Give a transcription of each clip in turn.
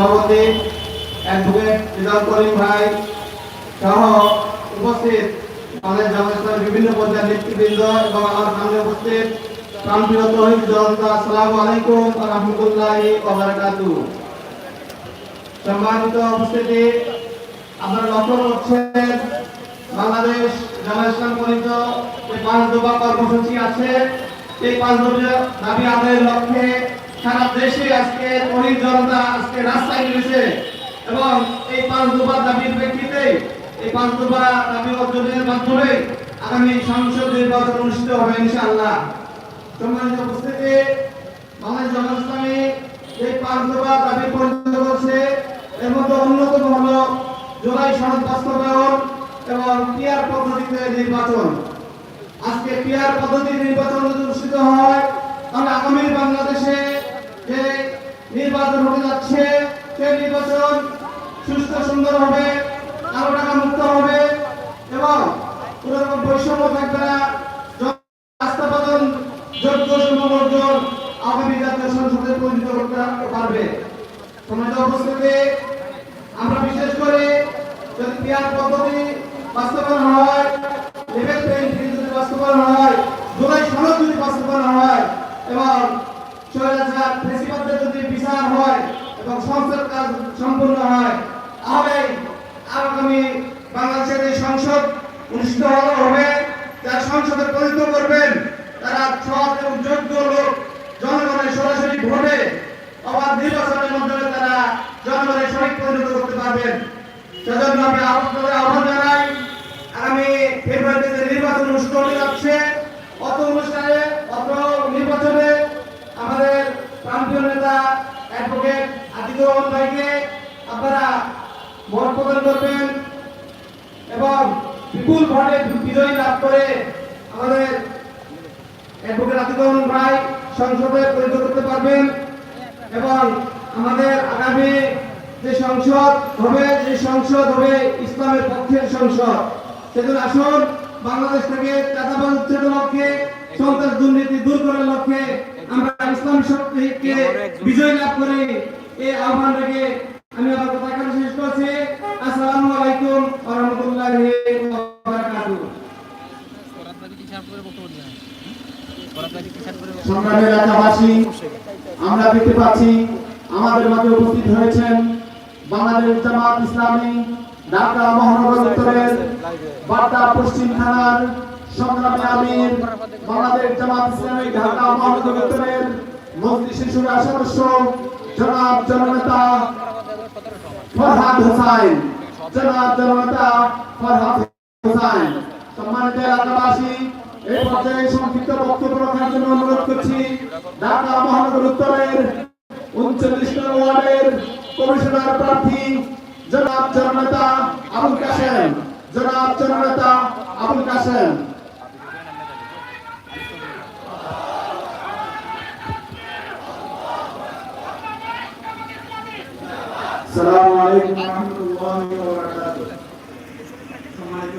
সভাপতি অ্যাডভোকেট রিজাল করিম ভাই সহ উপস্থিত আমাদের জামাতের বিভিন্ন পর্যায়ের নেতৃবৃন্দ এবং আমার সামনে উপস্থিত প্রাণপ্রিয় তহিদ জনতা, আসসালামু আলাইকুম রাহমাতুল্লাহি ওয়া সম্মানিত উপস্থিতি, আপনারা লক্ষ্য করছেন বাংলাদেশ জামাত ইসলাম পরিচিত যে পাঁচ দফা কর্মসূচি আছে। এই পাঁচ দফা দাবি আদায়ের লক্ষ্যে সারা দেশে আজকে তহিদ জনতা আজকে রাস্তায় নেমেছে এবং এই পাঁচ দফা দাবির প্রেক্ষিতে এই পাঁচ দফা দাবি অর্জনের মাধ্যমে আগামী সংসদ নির্বাচন অনুষ্ঠিত হবে ইনশাআল্লাহ। সম্মানিত উপস্থিতি, বাংলাদেশ ইসলামী এই পাঁচ দফা দাবি পরিচিত করছে এর মধ্যে অন্যতম হলো জুলাই সনদ বাস্তবায়ন এবং পিয়ার পদ্ধতিতে নির্বাচন। আজকে পিয়ার পদ্ধতি নির্বাচন যদি অনুষ্ঠিত হয়, তাহলে আগামী বাংলাদেশে যে নির্বাচন হতে যাচ্ছে সেই নির্বাচন সুস্থ, সুন্দর হবে, কালো টাকা মুক্ত হবে এবং কোনো রকম বৈষম্য থাকবে না। রাস্তা পালন যোগ্য সমবর্জন আগামী জাতীয় আমরা বিশেষ করে যদি পিয়ার হয়, লেভেল প্লেইং ফিল্ড যদি হয়, জুলাই সনদ যদি বাস্তবায়ন হয়, এবং স্বৈরাচার প্রেসিডেন্টের যদি বিচার হয় এবং সংসদ কাজ সম্পূর্ণ হয়, তাহলে আগামী বাংলাদেশের সংসদ অনুষ্ঠিত হবে, যার সংসদে পরিণত করবেন তারা সৎ এবং যোগ্য লোক জনগণের সরাসরি ভোটে অবাধ নির্বাচনের মাধ্যমে তারা জনগণের সঠিক পরিণত করতে পারবেন সেজন্য আমি আপনাদের আহ্বান জানাই আগামী ফেব্রুয়ারিতে যে নির্বাচন অনুষ্ঠিত হতে যাচ্ছে অত অনুষ্ঠানে অত নির্বাচনে আমাদের প্রান্তীয় নেতা অ্যাডভোকেট আদিত্য রহমান ভাইকে আপনারা ভোট প্রদান করবেন এবং বিপুল ভোটে বিজয়ী লাভ করে আমাদের অ্যাডভোকেট আতিকুর রহমান ভাই সংসদে পরিণত করতে পারবেন এবং আমাদের আগামী যে সংসদ হবে, যে সংসদ হবে ইসলামের পক্ষের সংসদ। সেজন্য আসুন, বাংলাদেশ থেকে চাঁদাবাজ উচ্ছেদের লক্ষ্যে, সন্ত্রাস দুর্নীতি দূর করার লক্ষ্যে আমরা ইসলামী শক্তিকে বিজয় লাভ করি এই আহ্বান রেখে আমি আমার কথা শেষ করছি। আসসালামু আলাইকুম ওয়া বারাকাতুহু সংগ্রামী এলাকাবাসী আমরা দেখতে পাচ্ছি আমাদের মাঝে উপস্থিত হয়েছেন বাংলাদেশ জামাত ইসলামী, ঢাকা মহানগর উত্তরের বাড্ডা পশ্চিম থানার সংগ্রামী আমির, বাংলাদেশ জামাত ইসলামী, ঢাকা মহানগর উত্তরের মন্ত্রী শিশুর সদস্য জনাব জননেতা ফরহাদ হোসাইন। জনাব জননেতা ফরহাদ হোসাইন। সম্মানিত এলাকাবাসী এই পর্যায়ে সংক্ষিপ্ত বক্তব্য রাখার জন্য অনুরোধ করছি, ঢাকা মহানগর উত্তরের উনচল্লিশ ওয়ার্ডের কমিশনার প্রার্থী জনাব জননেতা আবুল কাসেম জনাব জননেতা আবুল আলাইকুম ওয়া রাহমাতুল্লাহি ওয়া বারাকাতুহু সম্মানিত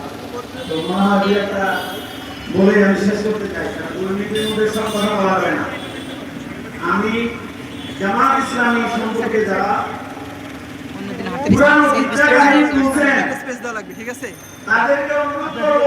তো একটা বলে আমি শেষ করতে চাই কারণ মধ্যে সব কথা বলা যাবে না। আমি জামাত ইসলামী সম্পর্কে যারা পুরানো কিচ্ছা কাহিনী শুনছেন তাদেরকে অনুরোধ করব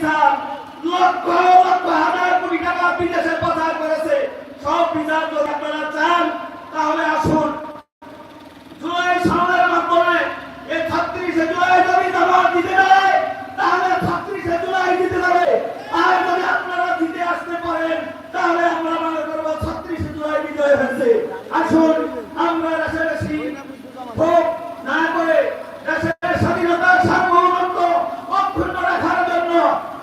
বিচার। লক্ষ লক্ষ হাজার কোটি টাকা বিদেশে পাচার করেছে। সব বিচার চান তাহলে আসুন জুলাই সনদের মাধ্যমে এই ছত্রিশে জুলাই যদি জবাব দিতে দেয় তাহলে ছত্রিশে জুলাই দিতে দেবে আর যদি আপনারা দিতে আসতে পারেন তাহলে আমরা মনে করব ছত্রিশে জুলাই বিজয় হয়েছে আসুন আমরা দেশে ভোগ না করে দেশের স্বাধীনতার সার্বভৌমত্ব অক্ষুণ্ণ রাখার জন্য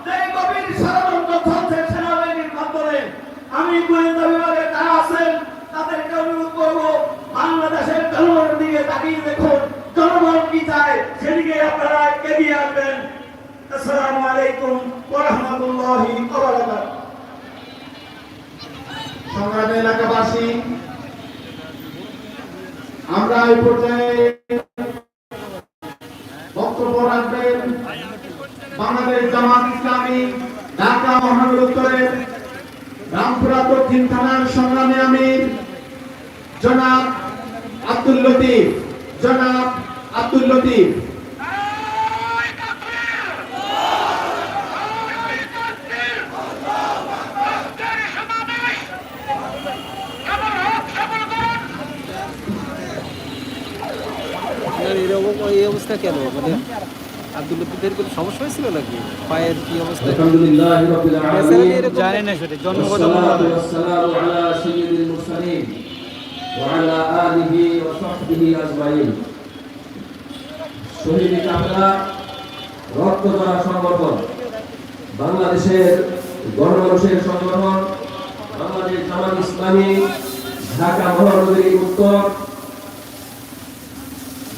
যে গভীর ষড়যন্ত্র চলছে সেনাবাহিনীর মাধ্যমে আমি গোয়েন্দা বিভাগে যারা আছেন তাদেরকে অনুরোধ করব বাংলাদেশের জনগণের দিকে তাকিয়ে দেখুন জনগণ কি চায় সেদিকে এগিয়ে আসবেন আসসালামু আলাইকুম ওয়া রাহমাতুল্লাহি ওয়া বারাকাতুহু। সংগ্রামী এলাকাবাসী, আমরা এই পর্যায়ে বক্তব্য রাখবেন বাংলাদেশ জামাত ইসলামী, ঢাকা মহানগর উত্তরের রামপুরা দক্ষিণ থানার সংগ্রামী আমির, জনাব আব্দুল লতিফ। জনাব আব্দুল লতিফ আপনার এরকম এই অবস্থা কেন মানে আব্দুল লতিফের কোনো সমস্যা হয়েছিল নাকি পায়ের কি অবস্থা الحمد لله رب العالمين জানে না সেটা জন্মগত والصلاة والسلام على سيد المرسلين وعلى آله وصحبه أجمعين শহীদ কাফেলা রক্ত করা সংগঠন বাংলাদেশের গণমানুষের সংগঠন বাংলাদেশ জামাত ইসলামী ঢাকা মহানগরী উত্তর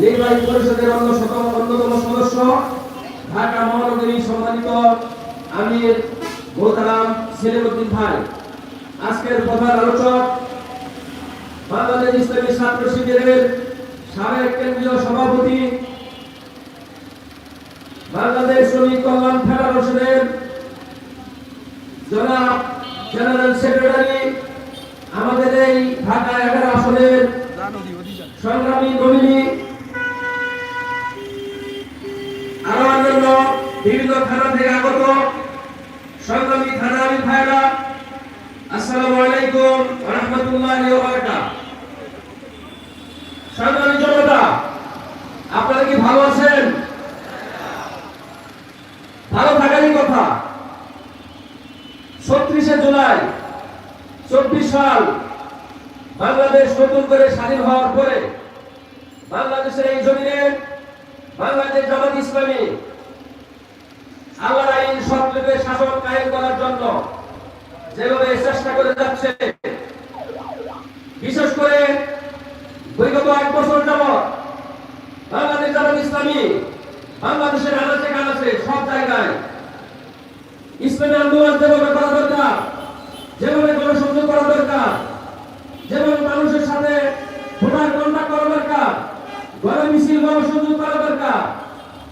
নির্বাহী পরিষদের অন্যতম অন্যতম সদস্য, ঢাকা মহানগরী সম্মানিত আমির মোহতারাম সেলিমউদ্দিন ভাই। আজকের প্রধান আলোচক, বাংলাদেশ ইসলামী ছাত্র শিবিরের সাবেক কেন্দ্রীয় সভাপতি, বাংলাদেশ শ্রমিক কল্যাণ ফেডারেশনের জনাব জেনারেল সেক্রেটারি, আমাদের এই ঢাকা এগারো আসনের সংগ্রামী নমিনী বিভিন্ন থানা থেকে আগত সংগ্রামী থানা ভাইরা আসসালামু আলাইকুম রাহমাতুল্লাহি সংগ্রামী জনতা, আপনারা কি ভালো আছেন? ভালো থাকারই কথা। ছত্রিশে জুলাই, চব্বিশ সাল বাংলাদেশ নতুন করে স্বাধীন হওয়ার পরে বাংলাদেশের এই জমিনে বাংলাদেশ জামাত ইসলামী আল্লাহর আইন সৎরূপে শাসন কায়েম করার জন্য যেভাবে চেষ্টা করে যাচ্ছে, বিশেষ করে বিগত এক বছর যাবৎ বাংলাদেশ জামাত ইসলামী, বাংলাদেশের আনাচে কানাচে সব জায়গায় ইসলামী আন্দোলন যেভাবে করা দরকার, যেভাবে গণসংযোগ করা দরকার, যেভাবে মানুষের সাথে ভোটার কন্ট্যাক্ট করা দরকার গণ মিছিল গণসংযোগ করা দরকার,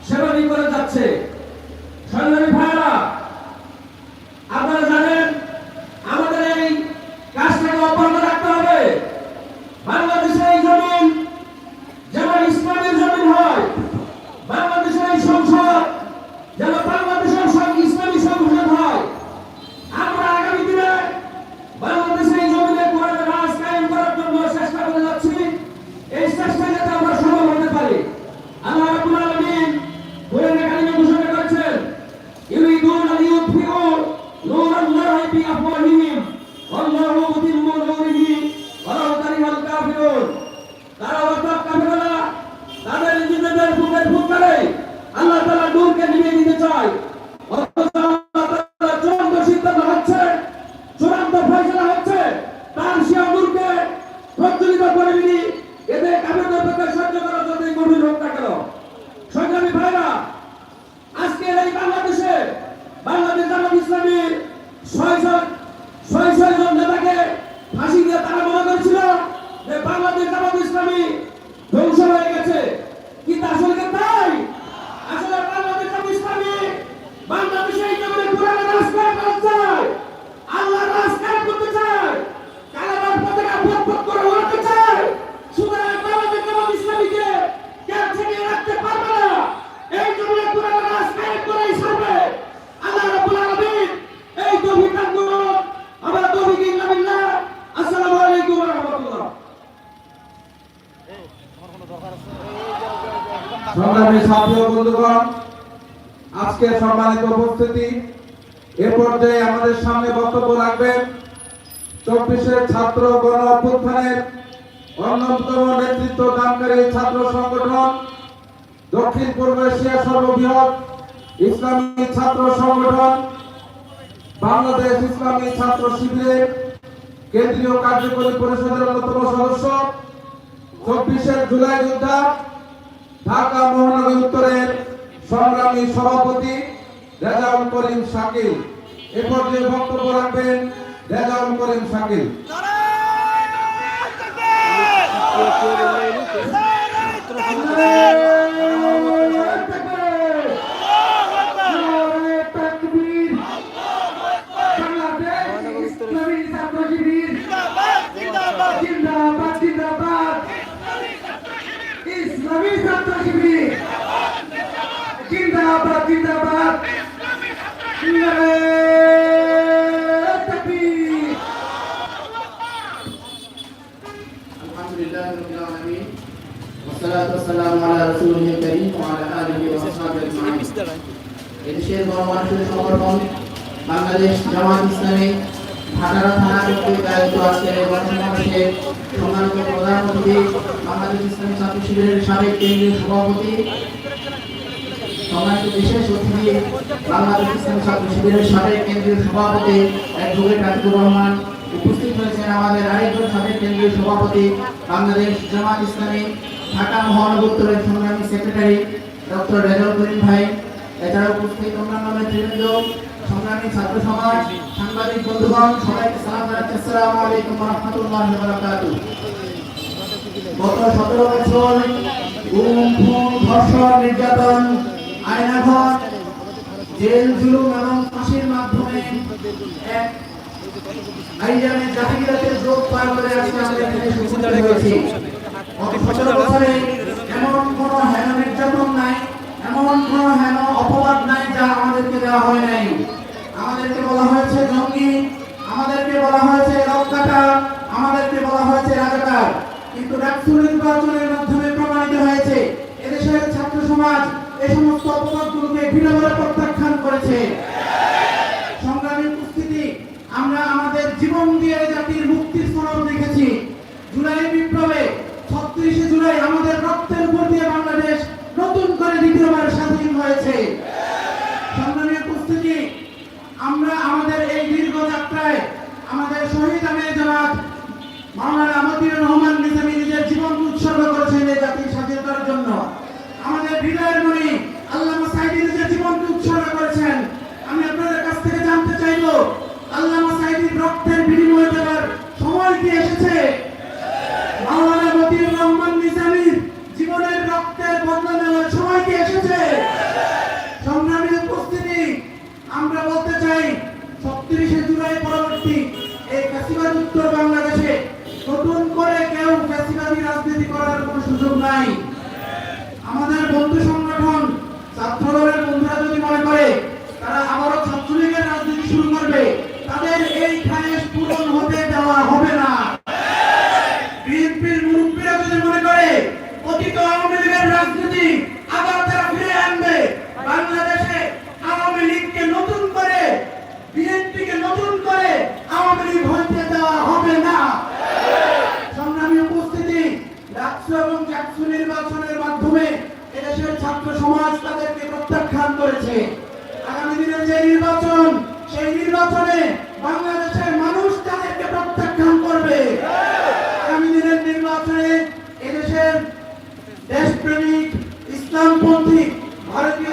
সেভাবেই করে যাচ্ছে। ইসলামীর ছয় ছয় ছয় জন নেতাকে ফাঁসি দিয়ে তারা মনে করেছিল যে বাংলাদেশ জামাত ইসলামী ধ্বংস হয়ে গেছে কিন্তু আসলে কি তাই আসলে বাংলাদেশ জামাত ইসলামী বাংলাদেশে এই জমিনে কোরআন রাজকার করতে চায় আল্লাহ রাজকার করতে চায় কালামার পতাকা ফুট ফুট করে উড়াতে চায় সুতরাং বাংলাদেশ জামাত ইসলামীকে কেউ থেকে রাখতে পারবে না এই জমিনে কোরআন রাজকার করেই ছাড়বে আল্লাহ রাব্বুল আলামিন এই তৌফিক দান করুন আমরা তৌফিক ইল্লা বিল্লাহ আসসালামু আলাইকুম ওয়া রাহমাতুল্লাহ আজকে সম্মানিত উপস্থিতি। এ পর্যায়ে আমাদের সামনে বক্তব্য রাখবেন চব্বিশের ছাত্র গণ অভ্যুত্থানের অন্যতম নেতৃত্ব দানকারী ছাত্র সংগঠন, দক্ষিণ পূর্ব এশিয়ার সর্ববৃহৎ ইসলামী ছাত্র সংগঠন, বাংলাদেশ ইসলামী ছাত্র শিবিরের কেন্দ্রীয় কার্যকরী পরিষদের অন্যতম সদস্য চব্বিশের জুলাই যোদ্ধা ঢাকা মহানগর উত্তরের সংগ্রামী সভাপতি রেজাউল করিম শাকিল। এ পর্যায়ে বক্তব্য রাখবেন রেজাউল করিম শাকিল। ইসলামী ছাত্র শিবির জিন্দাবাদ জিন্দাবাদ নারায়ে তাকবীর الحمد لله رب العالمين والصلاة والسلام على رسوله الكريم وعلى آله وصحبه أجمعين এদেশের গণমানুষের সংগঠন বাংলাদেশ জামাত ইসলামী ভাটারা থানা কর্তৃক আয়োজিত আজকের এই গণসমাবেশে সম্মানিত প্রধান অতিথি, বাংলাদেশ ইসলামী ছাত্র শিবিরের সাবেক কেন্দ্রীয় সভাপতি, সম্মানিত বিশেষ অতিথি, বাংলাদেশ ইসলামী ছাত্র শিবিরের সাবেক কেন্দ্রীয় সভাপতি, অ্যাডভোকেট আতিকুর রহমান উপস্থিত হয়েছেন আমাদের আরেকজন সাবেক কেন্দ্রীয় সভাপতি, বাংলাদেশ জামাত ইসলামী, ঢাকা মহানগর উত্তরের সংগ্রামী সেক্রেটারি, ডক্টর রেজাউল করিম ভাই। এছাড়া উপস্থিত অন্যান্য নেতৃবৃন্দ সংগ্রামী ছাত্র সমাজ, সাংবাদিক বন্ধুগণ, সবাইকে সালাম জানাচ্ছি। আসসালামু আলাইকুম ওয়া রাহমাতুল্লাহি ওয়া বারাকাতুহু গত সতেরো বছর গুম ধর্ষণ নির্যাতন আয়নাঘর জেল জুলুম এবং ফাঁসির মাধ্যমে এক আইজানে জাতিগিরাতের যোগ পার করে আজকে আমরা এখানে উপস্থিত হয়েছি। গত সতেরো বছরে এমন কোনো হেন নির্যাতন নাই, এমন কোনো হেন অপবাদ নাই যা আমাদেরকে দেওয়া হয় নাই। আমাদেরকে বলা হয়েছে জঙ্গি, আমাদেরকে বলা হয়েছে রক্ষাটা আমাদেরকে বলা হয়েছে রাজাকার। কিন্তু ডাকসু নির্বাচনের মাধ্যমে প্রমাণিত হয়েছে, এদেশের ছাত্র সমাজ এই সমস্ত অপবাদগুলোকে বিনম্র প্রত্যাখ্যান করেছে। সংগ্রামী উপস্থিতি, আমরা আমাদের জীবন দিয়ে জাতির মুক্তির সনদ লিখেছি জুলাই বিপ্লবে ছত্রিশে জুলাই আমাদের রক্তের উপর দিয়ে বাংলাদেশ নতুন করে দ্বিতীয়বার স্বাধীন হয়েছে সংগ্রামী উপস্থিতি আমরা আমাদের এই দীর্ঘ যাত্রায় আমাদের শহীদ আমির জামাত মাওলানা রহমান নিজামী নিজের জীবন উৎসর্গ করেছেন এই জাতির স্বাধীনতার জন্য। আমাদের হৃদয়ের মণি আল্লামা সাইদি নিজের জীবনকে উৎসর্গ করেছেন। আমি আপনাদের কাছ থেকে জানতে চাইব, আল্লামা সাইদির রক্তের বিনিময় দেওয়ার সময় কি এসেছে মাওলানা মতিউর রহমান নিজামীর জীবনের রক্তের বদলা নেওয়ার সময় কি এসেছে সংগ্রামী উপস্থিতি আমরা বলতে চাই ছত্রিশে জুলাই পরবর্তী এই ফ্যাসিবাদ উত্তর বাংলাদেশে নতুন করে কেউ ফ্যাসিবাদী রাজনীতি করার কোনো সুযোগ নাই আমাদের বন্ধু সংগঠন ছাত্র দলের বন্ধুরা যদি মনে করে তারা আবারও ছাত্রলীগের রাজনীতি শুরু করবে তাদের এই খায়েশ পূরণ হতে দেওয়া হবে না বিএনপির মুরব্বীরা যদি মনে করে অতীত আওয়ামী লীগের রাজনীতি আবার তারা ফিরে আনবে বাংলাদেশে আওয়ামী লীগকে নতুন করে বিএনপিকে নতুন করে বাংলাদেশের মানুষ তাদেরকে প্রত্যাখ্যান করবে আগামী দিনের নির্বাচনে এদেশের দেশপ্রেমিক ইসলামপন্থী ভারতীয়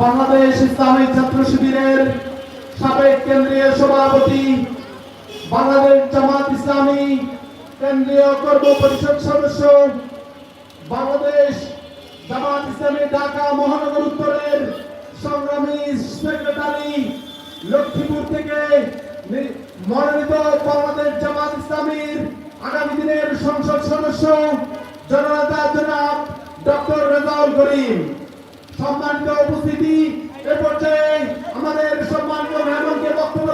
বাংলাদেশ ইসলামী ছাত্র শিবিরের সাবেক কেন্দ্রীয় সভাপতি বাংলাদেশ জামাত ইসলামী কেন্দ্রীয় কর্ম পরিষদ সদস্য বাংলাদেশ জামাত ইসলামী ঢাকা মহানগর উত্তরের সংগ্রামী সেক্রেটারি লক্ষ্মীপুর থেকে মনোনীত বাংলাদেশ জামাত ইসলামীর আগামী দিনের সংসদ সদস্য জননেতা জনাব ডক্টর রেজাউল করিম। সম্মানিত উপস্থিতি এ পর্যায়ে আমাদের সম্মানিত মেহমানকে বক্তব্য